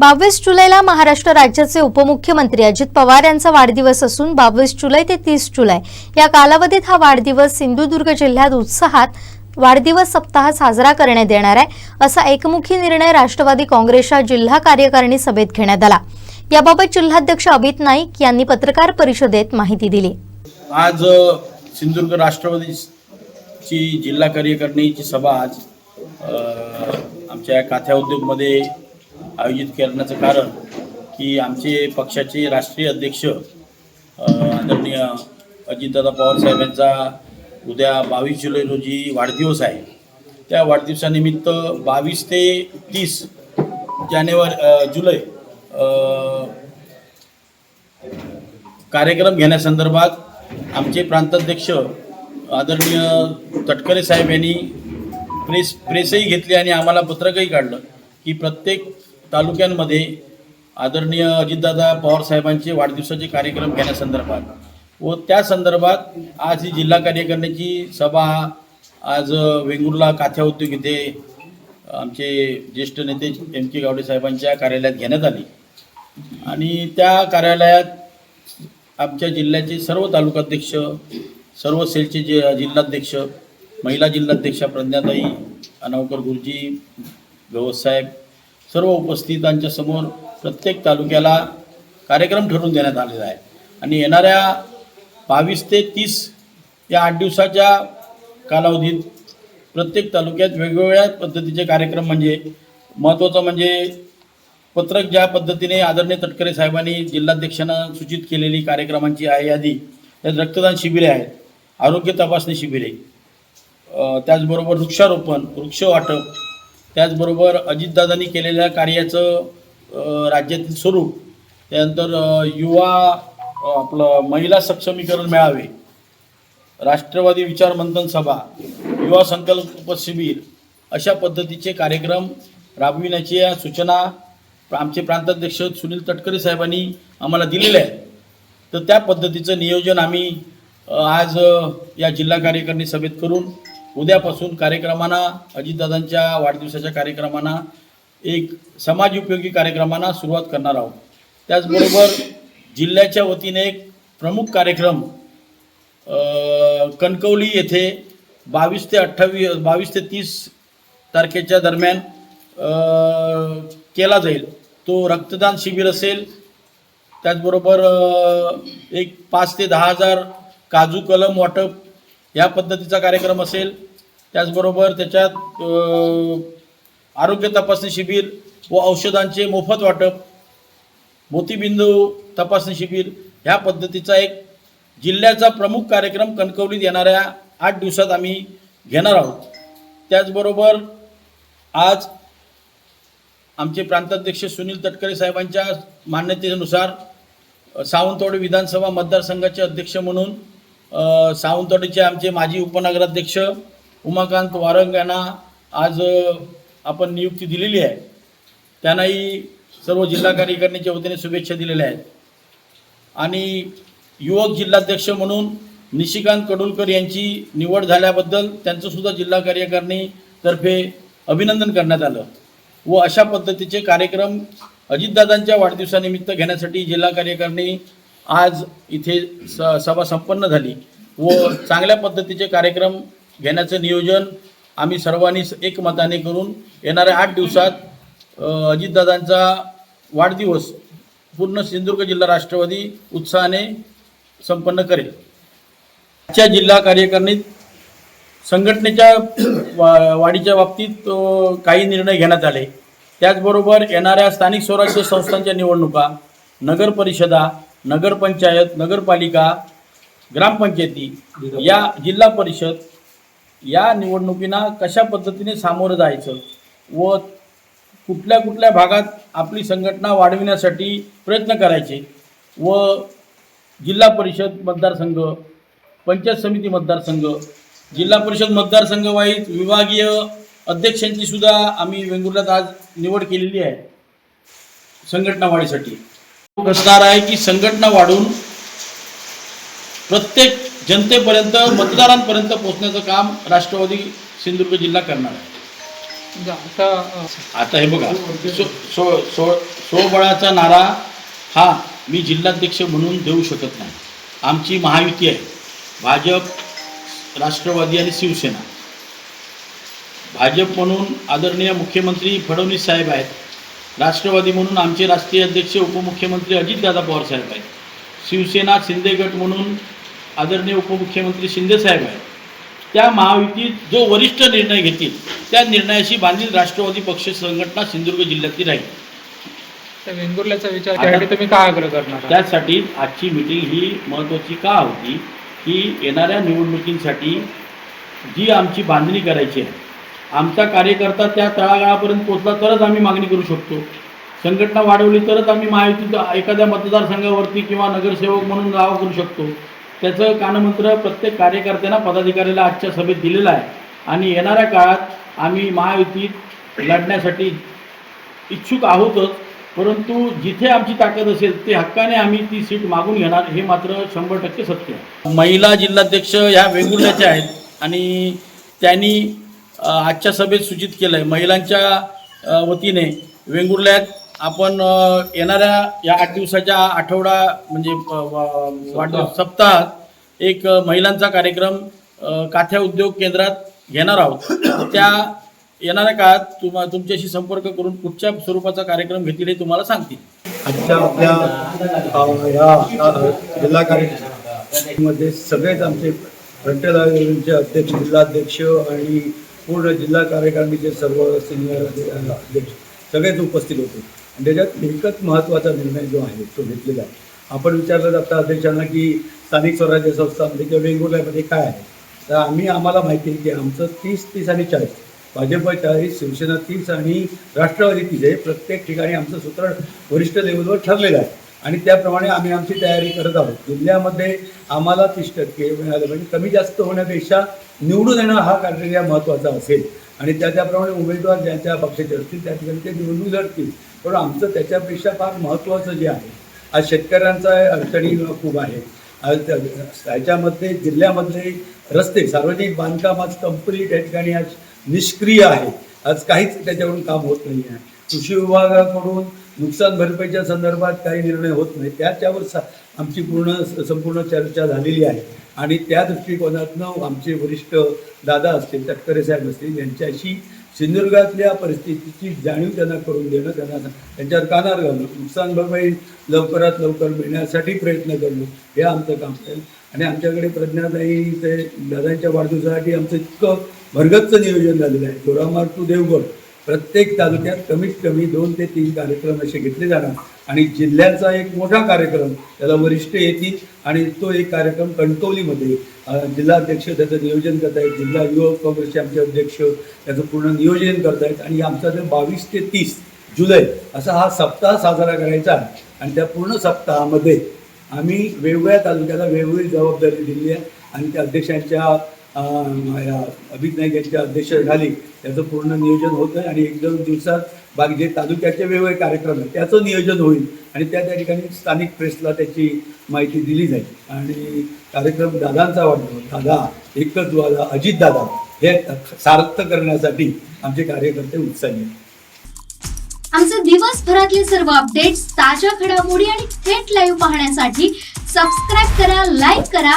बावीस जुलैला महाराष्ट्र राज्याचे उपमुख्यमंत्री अजित पवार यांचा वाढदिवस असून बावीस जुलै ते तीस जुलै या कालावधीत हा वाढदिवस सिंधुदुर्ग जिल्ह्यात उत्साहात वाढदिवस सप्ताह साजरा करण्यात येणार आहे असा एकमुखी निर्णय राष्ट्रवादी काँग्रेसच्या जिल्हा कार्यकारिणी सभेत घेण्यात आला. याबाबत जिल्हाध्यक्ष अमित नाईक यांनी पत्रकार परिषदेत माहिती दिली. आज सिंधुदुर्ग राष्ट्रवादीची जिल्हा कार्यकारिणीची सभा आज आमच्या काथ्या उद्योगमध्ये आयोजित करण्याचं कारण की आमचे पक्षाचे राष्ट्रीय अध्यक्ष आदरणीय अजितदादा पवार साहेब यांचा उद्या बावीस जुलै रोजी वाढदिवस आहे. त्या वाढदिवसानिमित्त बावीस ते तीस जानेवारी जुलै कार्यक्रम घेण्यासंदर्भात आमचे प्रांताध्यक्ष आदरणीय तटकरे साहेब यांनी प्रेस प्रेसही घेतली आणि आम्हाला पत्रकही काढलं की प्रत्येक तालुक्यांमध्ये आदरणीय अजितदादा पवार साहेबांचे वाढदिवसाचे कार्यक्रम घेण्यासंदर्भात व त्या संदर्भात आज ही जिल्हा कार्यकारिणीची सभा आज वेंगुर्ला काथ्या उद्योग इथे आमचे ज्येष्ठ नेते एम के गावडे साहेबांच्या कार्यालयात घेण्यात आली. आणि त्या कार्यालयात आमच्या जिल्ह्याचे सर्व तालुकाध्यक्ष सर्व सेलचे जे जिल्हाध्यक्ष महिला जिल्हाध्यक्षा प्रज्ञाताई अनावकर गुरुजी गवससाहेब सर्व उपस्थितांच्या समोर प्रत्येक तालुक्याला कार्यक्रम ठरवून देण्यात आलेला आहे. आणि येणाऱ्या बावीस ते तीस या आठ दिवसाच्या कालावधीत प्रत्येक तालुक्यात वेगवेगळ्या पद्धतीचे कार्यक्रम म्हणजे महत्त्वाचं म्हणजे पत्रक ज्या पद्धतीने आदरणीय तटकरे साहेबांनी जिल्हाध्यक्षांना सूचित केलेली कार्यक्रमांची आहे यादी त्यात रक्तदान शिबिरे आहेत आरोग्य तपासणी शिबिरे त्याचबरोबर वृक्षारोपण वृक्ष वाटप त्याचबरोबर अजितदादांनी केलेल्या कार्याचं राज्यातील स्वरूप त्यानंतर युवा आपलं महिला सक्षमीकरण मेळावे राष्ट्रवादी विचार मंथन सभा युवा संकल्प शिबिर अशा पद्धतीचे कार्यक्रम राबविण्याची या सूचना आमचे प्रांताध्यक्ष सुनील तटकरे साहेबांनी आम्हाला दिलेल्या आहेत. तर त्या पद्धतीचं नियोजन आम्ही आज या जिल्हा कार्यकारिणी सभेत करून उद्यापासून कार्यक्रमांना अजितदादांच्या वाढदिवसाच्या कार्यक्रमांना एक समाज उपयोगी कार्यक्रमांना सुरुवात करणार आहोत. त्याचबरोबर जिल्ह्याच्या वतीने एक प्रमुख कार्यक्रम कणकवली येथे बावीस ते अठ्ठावीस बावीस ते तीस तारखेच्या दरम्यान केला जाईल. तो रक्तदान शिबिर असेल. त्याचबरोबर एक पाच ते दहा हजार काजू कलम वाटप या पद्धतीचा कार्यक्रम असेल त्याचबरोबर त्याच्यात आरोग्य तपासणी शिबिर व औषधांचे मोफत वाटप मोतीबिंदू तपासणी शिबिर ह्या पद्धतीचा एक जिल्ह्याचा प्रमुख कार्यक्रम कणकवलीत येणाऱ्या आठ दिवसात आम्ही घेणार आहोत. त्याचबरोबर आज आमचे प्रांताध्यक्ष सुनील तटकरे साहेबांच्या मान्यतेनुसार सावंतवाडी विधानसभा मतदारसंघाचे अध्यक्ष म्हणून सावंतवाडीचे आमचे माजी उपनगराध्यक्ष उमाकांत वारंग यांना आज आपण नियुक्ती दिलेली आहे. त्यांनाही सर्व जिल्हा कार्यकारिणीच्या वतीने शुभेच्छा दिलेल्या आहेत. आणि युवक जिल्हाध्यक्ष म्हणून निशिकांत कडुलकर यांची निवड झाल्याबद्दल त्यांचंसुद्धा जिल्हा कार्यकारिणीतर्फे अभिनंदन करण्यात आलं व अशा पद्धतीचे कार्यक्रम अजितदादांच्या वाढदिवसानिमित्त घेण्यासाठी जिल्हा कार्यकारिणी आज इथे स सभा संपन्न झाली व चांगल्या पद्धतीचे कार्यक्रम घेण्याचं नियोजन आम्ही सर्वांनी एकमताने करून येणाऱ्या आठ दिवसात अजितदादांचा वाढदिवस पूर्ण सिंधुदुर्ग जिल्हा राष्ट्रवादी उत्साहाने संपन्न करेल. आजच्या जिल्हा कार्यकारिणीत संघटनेच्या वा- वाढीच्या बाबतीत काही निर्णय घेण्यात आले. त्याचबरोबर येणाऱ्या स्थानिक स्वराज्य संस्थांच्या निवडणुका नगर परिषदा नगरपंचायत नगरपालिका ग्रामपंचायती या जिल्हा परिषद या निवडणुकींना कशा पद्धतीने सामोरं जायचं व कुठल्या कुठल्या भागात आपली संघटना वाढविण्यासाठी प्रयत्न करायचे व जिल्हा परिषद मतदारसंघ पंचायत समिती मतदारसंघ जिल्हा परिषद मतदारसंघ वाईज विभागीय अध्यक्षांची सुद्धा आम्ही वेंगुर्ल्यात आज निवड केलेली आहे संघटना वाढीसाठी असणार आहे की संघटना वाढून प्रत्येक जनतेपर्यंत मतदारांपर्यंत पोहोचण्याचं काम राष्ट्रवादी सिंधुदुर्ग जिल्हा करणार आहे. आता हे बघा सो सो सो सोबळाचा नारा हा मी जिल्हाध्यक्ष म्हणून देऊ शकत नाही. आमची महायुती आहे. भाजप राष्ट्रवादी आणि शिवसेना. भाजप म्हणून आदरणीय मुख्यमंत्री फडणवीस साहेब आहेत. राष्ट्रवादी म्हणून आमचे राष्ट्रीय अध्यक्ष उपमुख्यमंत्री अजितदादा पवार साहेब आहेत. शिवसेना शिंदे गट म्हणून आदरणीय उपमुख्यमंत्री शिंदे साहेब आहेत. त्या महायुतीत जो वरिष्ठ निर्णय घेतील त्या निर्णयाशी बांधील राष्ट्रवादी पक्ष संघटना सिंधुदुर्ग जिल्ह्यातली राहील. वेंगुर्ल्याचा विचार त्यासाठी तुम्ही काय आग्रह करणार? त्यासाठी आजची मिटिंग ही महत्त्वाची का होती? की येणाऱ्या निवडणुकींसाठी जी आमची बांधणी करायची आहे आमचा कार्यकर्ता त्या तळागाळापर्यंत पोचला तरच आम्ही मागणी करू शकतो. संघटना वाढवली तरच आम्ही महायुतीत एखाद्या मतदारसंघावरती किंवा नगरसेवक म्हणून दावा करू शकतो. त्याचं कानमंत्र प्रत्येक कार्यकर्त्यांना पदाधिकाऱ्याला आजच्या सभेत दिलेलं आहे. आणि येणाऱ्या काळात आम्ही महायुतीत लढण्यासाठी इच्छुक आहोतच परंतु जिथे आमची ताकद असेल ते हक्काने आम्ही ती सीट मागून घेणार हे मात्र शंभर टक्के सत्य आहे. महिला जिल्हाध्यक्ष ह्या वेगुर्ल्याच्या आहेत. आणि त्यांनी आजच्या सभेत सूचित केलं आहे महिलांच्या वतीने वेंगुर्ल्यात आपण येणाऱ्या या आठ दिवसाच्या आठवडा म्हणजे वाढदिवस सप्ताहात एक महिलांचा कार्यक्रम काथ्या उद्योग केंद्रात घेणार आहोत. त्या येणाऱ्या काळात तुम्हा तुमच्याशी संपर्क करून कुठच्या स्वरूपाचा कार्यक्रम घेतील हे तुम्हाला सांगतील. आजच्या आपल्या जिल्हा कार्यक्रमामध्ये सगळेच आमचे आयोजनचे अध्यक्ष जिल्हाध्यक्ष आणि पूर्ण जिल्हा कार्यकारिणीचे सर्व सिनियर अध्यक्ष सगळेच उपस्थित होते. आणि त्याच्यात एकच महत्त्वाचा निर्णय जो आहे तो घेतलेला आहे. आपण विचारलं जातं अध्यक्षांना की स्थानिक स्वराज्य संस्थांमध्ये म्हणजे किंवा वेंगुर्ल्यामध्ये काय आहे? तर आम्ही आम्हाला माहिती आहे की आमचं तीस तीस आणि चाळीस भाजप चाळीस शिवसेना तीस आणि राष्ट्रवादी तीस हे प्रत्येक ठिकाणी आमचं सूत्र वरिष्ठ लेवलवर ठरलेलं आहे. आणि त्याप्रमाणे आम्ही आमची तयारी करत आहोत. जिल्ह्यामध्ये आम्हाला तीस टक्के मिळालं म्हणजे कमी जास्त होण्यापेक्षा निवडून येणं हा क्रायटेरिया महत्त्वाचा असेल. आणि त्या त्याप्रमाणे उमेदवार ज्यांच्या पक्षाचे असतील त्या ठिकाणी ते निवडून लढतील पण आमचं त्याच्यापेक्षा फार महत्त्वाचं जे आहे आज शेतकऱ्यांचा अडचणी खूप आहे. आज त्या- ह्याच्यामध्ये जिल्ह्यामधले रस्ते सार्वजनिक बांधकाम आज कंप्लीट या ठिकाणी आज निष्क्रिय आहे. आज काहीच त्याच्यावरून काम होत नाही आहे. कृषी विभागाकडून नुकसान भरपाईच्या संदर्भात काही निर्णय होत नाही. त्याच्यावर सा आमची पूर्ण संपूर्ण चर्चा झालेली आहे. आणि त्या दृष्टिकोनातनं आमचे वरिष्ठ दादा असतील तटकरे साहेब असतील यांच्याशी सिंधुदुर्गातल्या परिस्थितीची जाणीव त्यांना करून देणं त्यांना त्यांच्यावर कानार घालणं नुकसान भरपाई लवकरात लवकर मिळण्यासाठी प्रयत्न करणं हे आमचं काम आहे. आणि आमच्याकडे प्रज्ञाताई ते दादांच्या वाढदिवसासाठी आमचं इतकं भरगतचं नियोजन झालेलं आहे. गोरामार टू देवगड. प्रत्येक तालुक्यात कमीत कमी दोन ते तीन कार्यक्रम असे घेतले जाणार. आणि जिल्ह्याचा एक मोठा कार्यक्रम त्याला वरिष्ठ येतील आणि तो एक कार्यक्रम कणकवलीमध्ये जिल्हाध्यक्ष त्याचं नियोजन करतायत. जिल्हा युवक काँग्रेसचे आमचे अध्यक्ष त्याचं पूर्ण नियोजन करतायत. आणि आमचा जर बावीस ते तीस जुलै असा हा सप्ताह साजरा करायचा आहे. आणि त्या पूर्ण सप्ताहामध्ये आम्ही वेगवेगळ्या तालुक्याला वेगवेगळी जबाबदारी दिली आहे. आणि त्या अध्यक्षांच्या अभित नाईक अध्यक्ष झाली त्याचं पूर्ण नियोजन होतं आणि एक दोन दिवसात बाकी जे तालुक्याचे वेगवेगळे कार्यक्रम आहेत त्याचं नियोजन होईल आणि त्या त्या ठिकाणी स्थानिक प्रेसला त्याची माहिती दिली जाईल. आणि कार्यक्रम दादांचा वाटतो दादा एकच वादा अजित दादा हे सार्थ करण्यासाठी आमचे कार्यकर्ते उत्साही आहेत. आमचे दिवसभरातले सर्व अपडेट्स ताज्या घडामोडी आणि थेट लाईव्ह पाहण्यासाठी सबस्क्राईब करा लाईक करा